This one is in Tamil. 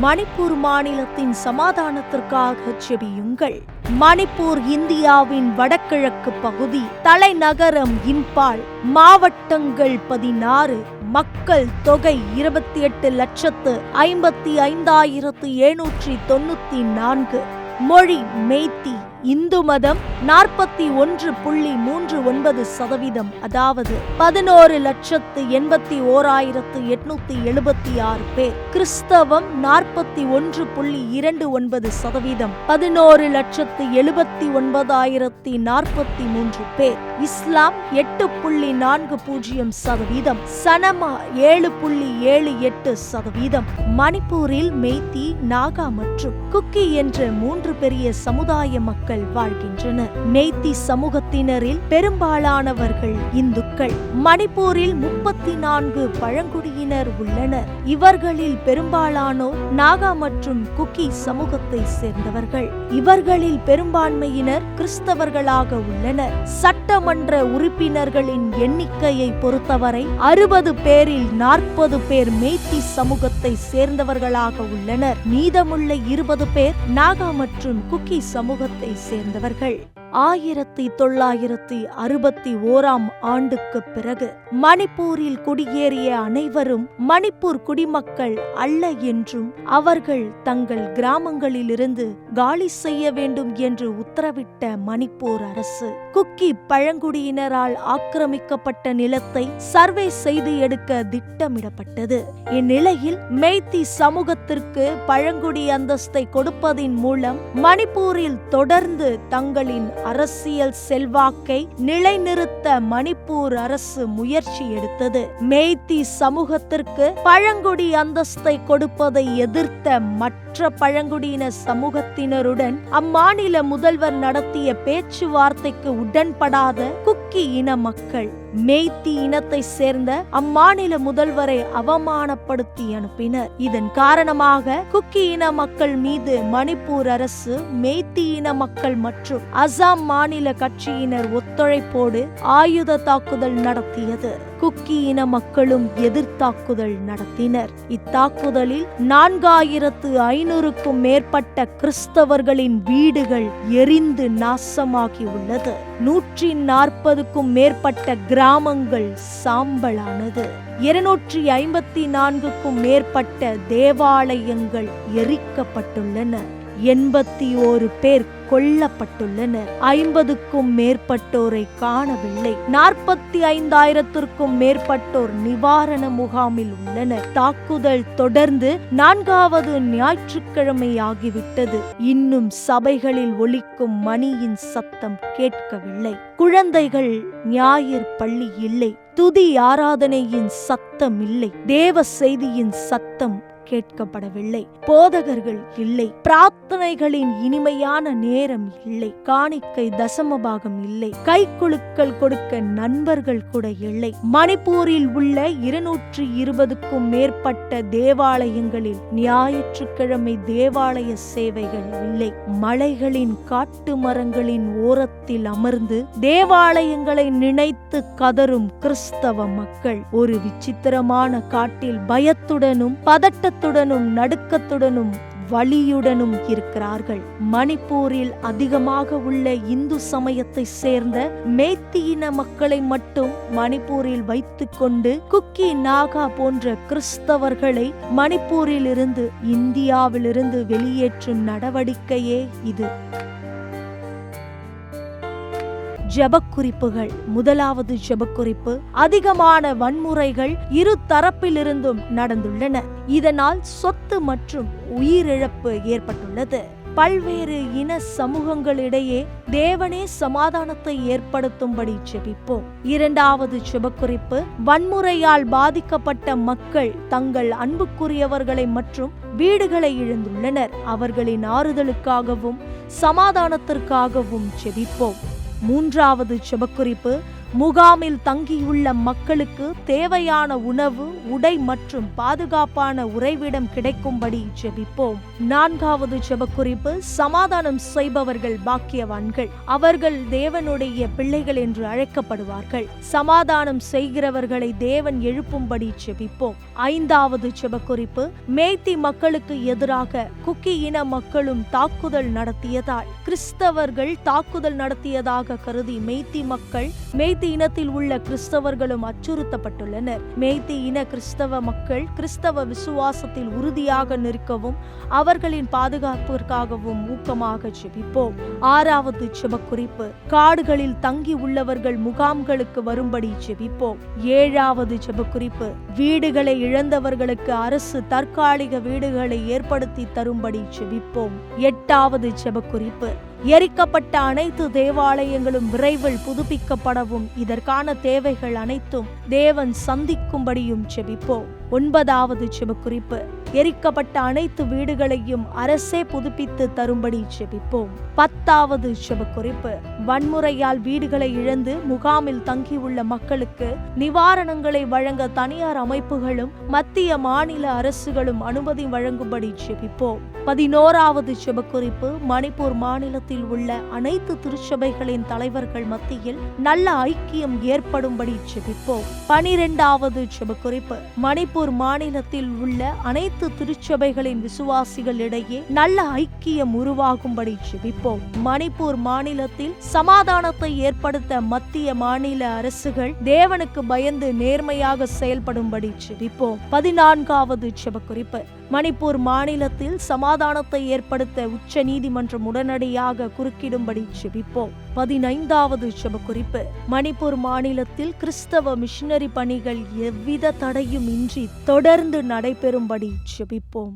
மணிப்பூர் மாநிலத்தின் சமாதானத்திற்காக செபியுங்கள். மணிப்பூர் இந்தியாவின் வடகிழக்கு பகுதி தலைநகரம் இம்பால் மாவட்டங்கள் பதினாறு மக்கள் தொகை இருபத்தி எட்டு லட்சத்து ஐம்பத்தி ஐந்தாயிரத்து எழுநூற்றி தொண்ணூத்தி நான்கு. மொழி மெய்த்தி இந்து மதம் நாற்பத்தி ஒன்று புள்ளி மூன்று ஒன்பது சதவீதம் அதாவது பதினோரு லட்சத்து எண்பத்தி ஓராயிரத்து எட்நூத்தி எழுபத்தி ஆறு பேர். கிறிஸ்தவம் நாற்பத்தி ஒன்று புள்ளி இரண்டு ஒன்பது சதவீதம் பதினோரு லட்சத்து எழுபத்தி ஒன்பதாயிரத்தி நாற்பத்தி மூன்று பேர். இஸ்லாம் எட்டு புள்ளி நான்கு பூஜ்ஜியம் சதவீதம் சனமா ஏழு புள்ளி ஏழு எட்டு சதவீதம். மணிப்பூரில் மெய்தி நாகா மற்றும் குக்கி என்ற மூன்று பெரிய சமுதாய மக்கள் வாழ்கின்றனர் மெய்தி சமூகத்தினரில் பெரும்பாலானவர்கள் இந்துக்கள். மணிப்பூரில் முப்பத்தி நான்கு பழங்குடியினர் உள்ளனர். இவர்களில் பெரும்பாலானோர் நாகா மற்றும் குக்கி சமூகத்தை சேர்ந்தவர்கள். இவர்களில் பெரும்பான்மையினர் கிறிஸ்தவர்களாக உள்ளனர். சட்டமன்ற உறுப்பினர்களின் எண்ணிக்கையை பொறுத்தவரை அறுபது பேரில் நாற்பது பேர் மேத்தி சமூகத்தை சேர்ந்தவர்களாக உள்ளனர். மீதமுள்ள இருபது பேர் நாகா மற்றும் குக்கி சமூகத்தை சேர்ந்தவர்கள். ஆயிரத்தி தொள்ளாயிரத்தி அறுபத்தி ஓராம் ஆண்டுக்கு பிறகு மணிப்பூரில் குடியேறிய அனைவரும் மணிப்பூர் குடிமக்கள் அல்ல என்றும் அவர்கள் தங்கள் கிராமங்களிலிருந்து காலி செய்ய வேண்டும் என்று உத்தரவிட்ட மணிப்பூர் அரசு குக்கி பழங்குடியினரால் ஆக்கிரமிக்கப்பட்ட நிலத்தை சர்வே செய்து எடுக்க திட்டமிடப்பட்டது. இந்நிலையில் மெய்த்தி சமூகத்திற்கு பழங்குடி அந்தஸ்தை கொடுப்பதின் மூலம் மணிப்பூரில் தொடர்ந்து தங்களின் அரசியல் செல்வாக்கை நிலைநிறுத்த மணிப்பூர் அரசு முயற்சி எடுத்தது. மெய்த்தி சமூகத்திற்கு பழங்குடி அந்தஸ்தை கொடுப்பதை எதிர்த்த மற்ற பழங்குடியின சமூகத்தினருடன் அம்மாநில முதல்வர் நடத்திய பேச்சுவார்த்தைக்கு உடன்படாத குக்கி இன மக்கள் மெய்த்தி இனத்தை சேர்ந்த அம்மாநில முதல்வரை அவமானப்படுத்தி அனுப்பினர். இதன் காரணமாக குக்கி இன மக்கள் மீது மணிப்பூர் அரசு மெய்த்தி இன மக்கள் மற்றும் அசாம் மாநில கட்சியினர் ஒத்துழைப்போடு ஆயுத தாக்குதல் நடத்தியது. குக்கி இன மக்களும் எதிர்த்தாக்குதல் நடத்தினர். இத்தாக்குதலில் நான்காயிரத்து ஐநூறுக்கும் மேற்பட்ட கிறிஸ்தவர்களின் வீடுகள் எரிந்து நாசமாகி உள்ளது. நூற்றி நாற்பதுக்கும் மேற்பட்ட கிராமங்கள் சாம்பலானது. இருநூற்றி ஐம்பத்தி நான்குக்கும் மேற்பட்ட தேவாலயங்கள் எரிக்கப்பட்டுள்ளன. எண்பத்தி ஓரு பேர் கொல்லப்பட்டுள்ளனர். ஐம்பதுக்கும் மேற்பட்டோரை காணவில்லை. நாற்பத்தி ஐந்தாயிரத்திற்கும் மேற்பட்டோர் நிவாரண முகாமில் உள்ளனர். தாக்குதல் தொடர்ந்து நான்காவது ஞாயிற்றுக்கிழமை ஆகிவிட்டது இன்னும் சபைகளில் ஒலிக்கும் மணியின் சத்தம் கேட்கவில்லை. குழந்தைகள் ஞாயிறு பள்ளி இல்லை. துதி ஆராதனையின் சத்தம் இல்லை. தேவ செய்தியின் சத்தம் கேட்கப்படவில்லை. போதகர்கள் இல்லை. பிரார்த்தனைகளின் இனிமையான நேரம் இல்லை. காணிக்கை தசமபாகம் இல்லை. கைக்குலுக்கள் கொடுக்க நண்பர்கள் கூட இல்லை. மணிப்பூரில் உள்ள இருநூற்றி இருபதுக்கும் மேற்பட்ட தேவாலயங்களில் ஞாயிற்றுக்கிழமை தேவாலய சேவைகள் இல்லை. மலைகளின் காட்டு மரங்களின் ஓரத்தில் அமர்ந்து தேவாலயங்களை நினைத்து கதரும் கிறிஸ்தவ மக்கள். ஒரு விசித்திரமான காட்டில் பயத்துடனும் பதட்டத்துடனும் நடுக்கத்துடனும் வலியுடனும் இருக்கிறார்கள். மணிப்பூரில் அதிகமாக உள்ள இந்து சமயத்தை சேர்ந்த மேத்தியின மக்களை மட்டும் மணிப்பூரில் வைத்துக்கொண்டு குக்கி நாகா போன்ற கிறிஸ்தவர்களை மணிப்பூரிலிருந்து இந்தியாவிலிருந்து வெளியேற்றும் நடவடிக்கையே இது. ஜெபக்குறிப்புகள். முதலாவது ஜெபக்குறிப்பு அதிகமான வன்முறைகள் இரு தரப்பிலிருந்தும் நடந்துள்ளன. இதனால் சொத்து மற்றும் உயிரிழப்பு ஏற்பட்டுள்ளது. பல்வேறு இன சமூகங்களிடையே தேவனே சமாதானத்தை ஏற்படுத்தும்படி ஜெபிப்போம். இரண்டாவது ஜெபக்குறிப்பு வன்முறையால் பாதிக்கப்பட்ட மக்கள் தங்கள் அன்புக்குரியவர்களை மற்றும் வீடுகளை இழந்துள்ளனர். அவர்களின் ஆறுதலுக்காகவும் சமாதானத்திற்காகவும் ஜெபிப்போம். மூன்றாவது செபக்குறிப்பு முகாமில் தங்கியுள்ள மக்களுக்கு தேவையான உணவு உடை மற்றும் பாதுகாப்பான உறைவிடம் கிடைக்கும்படி ஜெபிப்போம். நான்காவது ஜெபக்குறிப்பு சமாதானம் செய்பவர்கள் பாக்கியவான்கள். அவர்கள் தேவனுடைய பிள்ளைகள் என்று அழைக்கப்படுவார்கள். சமாதானம் செய்கிறவர்களை தேவன் எழுப்பும்படி ஜெபிப்போம். ஐந்தாவது ஜெபக்குறிப்பு மேத்தி மக்களுக்கு எதிராக குக்கி இன மக்களும் தாக்குதல் நடத்தியதால் கிறிஸ்தவர்கள் தாக்குதல் நடத்தியதாக கருதி மெய்த்தி மக்கள் மேய்த்தி இனத்தில் உள்ள கிறிஸ்தவர்களும் அச்சுறுத்தப்பட்டுள்ளனர். மேய்த்தி இன கிறிஸ்தவ மக்கள் கிறிஸ்தவ விசுவாசத்தில் உறுதியாக நிற்கவும் அவர்களின் பாதுகாப்பிற்காகவும் ஊக்கமாக ஜெபிப்போம். ஆறாவது ஜெபக்குறிப்பு. காடுகளில் தங்கி உள்ளவர்கள் முகாம்களுக்கு வரும்படி ஜெபிப்போம். ஏழாவது ஜெபக்குறிப்பு. வீடுகளை இழந்தவர்களுக்கு அரசு தற்காலிக வீடுகளை ஏற்படுத்தி தரும்படி ஜெபிப்போம். எட்டாவது ஜெபக்குறிப்பு. எரிக்கப்பட்ட அனைத்து தேவாலயங்களும் விரைவில் புதுப்பிக்கப்படவும். இதற்கான தேவைகள் அனைத்தும் தேவன் சந்திக்கும்படியும் செபிப்போம். ஒன்பதாவது ஜெபக்குறிப்பு எரிக்கப்பட்ட அனைத்து வீடுகளையும் அரசே புதுப்பித்து தரும்படி செபிப்போம் பத்தாவது குறிப்பு வன்முறையால் வீடுகளை இழந்து முகாமில் தங்கியுள்ள மக்களுக்கு நிவாரணங்களை வழங்க தனியார் அமைப்புகளும் மத்திய மாநில அரசுகளும் அனுமதி வழங்கும்படி செபிப்போம் பதினோராவது ஜெபக்குறிப்பு. மணிப்பூர் மாநிலத்தில் உள்ள அனைத்து திருச்சபைகளின் தலைவர்கள் மத்தியில் நல்ல ஐக்கியம் ஏற்படும்படி செபிப்போம் பனிரெண்டாவது செபக்குறிப்பு மணிப்பூர் மாநிலத்தில் உள்ள அனைத்து திருச்சபைகளின் விசுவாசிகளிடையே நல்ல ஐக்கியம் உருவாகும்படி ஜெபிப்போம். மணிப்பூர் மாநிலத்தில் சமாதானத்தை ஏற்படுத்த மத்திய மாநில அரசுகள் தேவனுக்கு பயந்து நேர்மையாக செயல்படும்படி ஜெபிப்போம். பதினான்காவது ஜெபக்குறிப்பு. மணிப்பூர் மாநிலத்தில் சமாதானத்தை ஏற்படுத்த உச்ச நீதிமன்றம் உடனடியாக குறுக்கிடும்படி செபிப்போம். பதினைந்தாவது குறிப்பு மணிப்பூர் மாநிலத்தில் கிறிஸ்தவ மிஷினரி பணிகள் எவ்வித தடையும் இன்றி தொடர்ந்து நடைபெறும்படி செபிப்போம்.